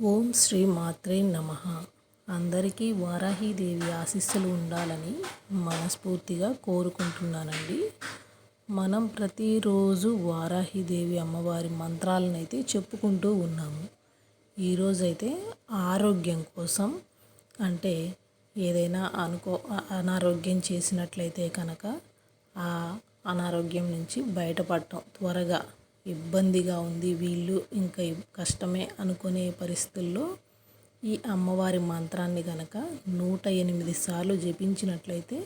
ఓం శ్రీ మాత్రే నమ. అందరికీ వారాహీదేవి ఆశీస్సులు ఉండాలని మనస్ఫూర్తిగా కోరుకుంటున్నానండి. మనం ప్రతిరోజు వారాహీదేవి అమ్మవారి మంత్రాలను అయితే చెప్పుకుంటూ ఉన్నాము. ఈరోజైతే ఆరోగ్యం కోసం అంటే ఏదైనా అనుకో అనారోగ్యం చేసినట్లయితే కనుక ఆ అనారోగ్యం నుంచి బయటపడటం త్వరగా ఇబ్బందిగా ఉంది. వీళ్ళు ఇంకా కష్టమే అనుకునే పరిస్థితుల్లో ఈ అమ్మవారి మంత్రాన్ని గనక నూట ఎనిమిది సార్లు జపించినట్లయితే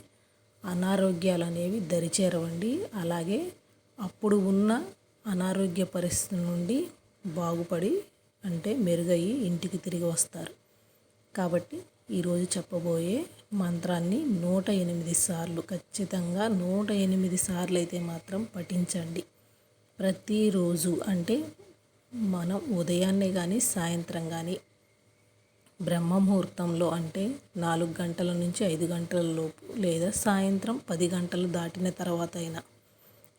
అనారోగ్యాలు అనేవి దరిచేరవండి. అలాగే అప్పుడు ఉన్న అనారోగ్య పరిస్థితి నుండి బాగుపడి అంటే మెరుగయ్యి ఇంటికి తిరిగి వస్తారు. కాబట్టి ఈరోజు చెప్పబోయే మంత్రాన్ని నూట ఎనిమిది సార్లు ఖచ్చితంగా నూట ఎనిమిది సార్లు అయితే మాత్రం పఠించండి. ప్రతిరోజు అంటే మనం ఉదయాన్నే కానీ సాయంత్రం కానీ బ్రహ్మముహూర్తంలో అంటే నాలుగు గంటల నుంచి ఐదు గంటల లోపు లేదా సాయంత్రం పది గంటలు దాటిన తర్వాత అయినా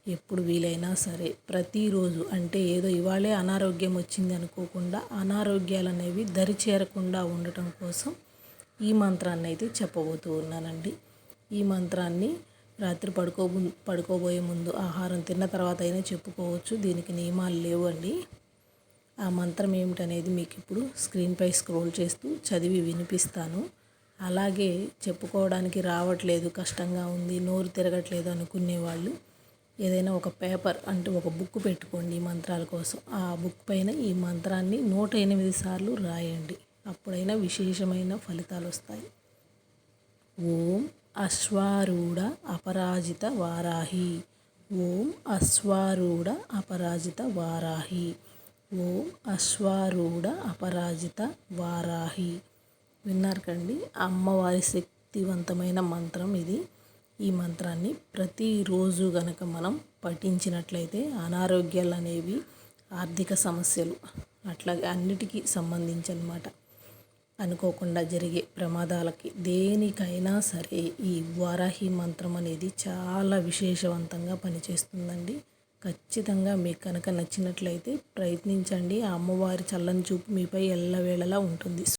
ఎప్పుడు వీలైనా సరే ప్రతిరోజు అంటే ఏదో ఇవాళే అనారోగ్యం వచ్చింది అనుకోకుండా అనారోగ్యాలు అనేవి దరి చేరకుండా ఉండటం కోసం ఈ మంత్రాన్ని అయితే చెప్పబోతూ ఉన్నానండి. ఈ మంత్రాన్ని రాత్రి పడుకో పడుకోబోయే ముందు ఆహారం తిన్న తర్వాత అయినా చెప్పుకోవచ్చు. దీనికి నియమాలు లేవు అండి ఆ మంత్రం ఏమిటనేది మీకు ఇప్పుడు స్క్రీన్పై స్క్రోల్ చేస్తూ చదివి వినిపిస్తాను. అలాగే చెప్పుకోవడానికి రావట్లేదు కష్టంగా ఉంది నోరు తిరగట్లేదు అనుకునే వాళ్ళు ఏదైనా ఒక పేపర్ అంటే ఒక బుక్ పెట్టుకోండి ఈ మంత్రాల కోసం. ఆ బుక్ పైన ఈ మంత్రాన్ని నూట ఎనిమిది సార్లు రాయండి. అప్పుడైనా విశేషమైన ఫలితాలు వస్తాయి. ఓం అశ్వారూఢ అపరాజిత వారాహి. ఓం అశ్వారూఢ అపరాజిత వారాహి. ఓం అశ్వారూఢ అపరాజిత వారాహి. విన్నారు కండి? అమ్మవారి శక్తివంతమైన మంత్రం ఇది. ఈ మంత్రాన్ని ప్రతిరోజు గనక మనం పఠించినట్లయితే అనారోగ్యాలు అనేవి ఆర్థిక సమస్యలు అట్లాగే అన్నిటికీ సంబంధించి అనమాట అనుకోకుండా జరిగే ప్రమాదాలకి దేనికైనా సరే ఈ వారాహి మంత్రం అనేది చాలా విశేషవంతంగా పనిచేస్తుందండి. ఖచ్చితంగా మీకు కనుక నచ్చినట్లయితే ప్రయత్నించండి. ఆ అమ్మవారి చల్లని చూపు మీపై ఎల్లవేళలా ఉంటుంది.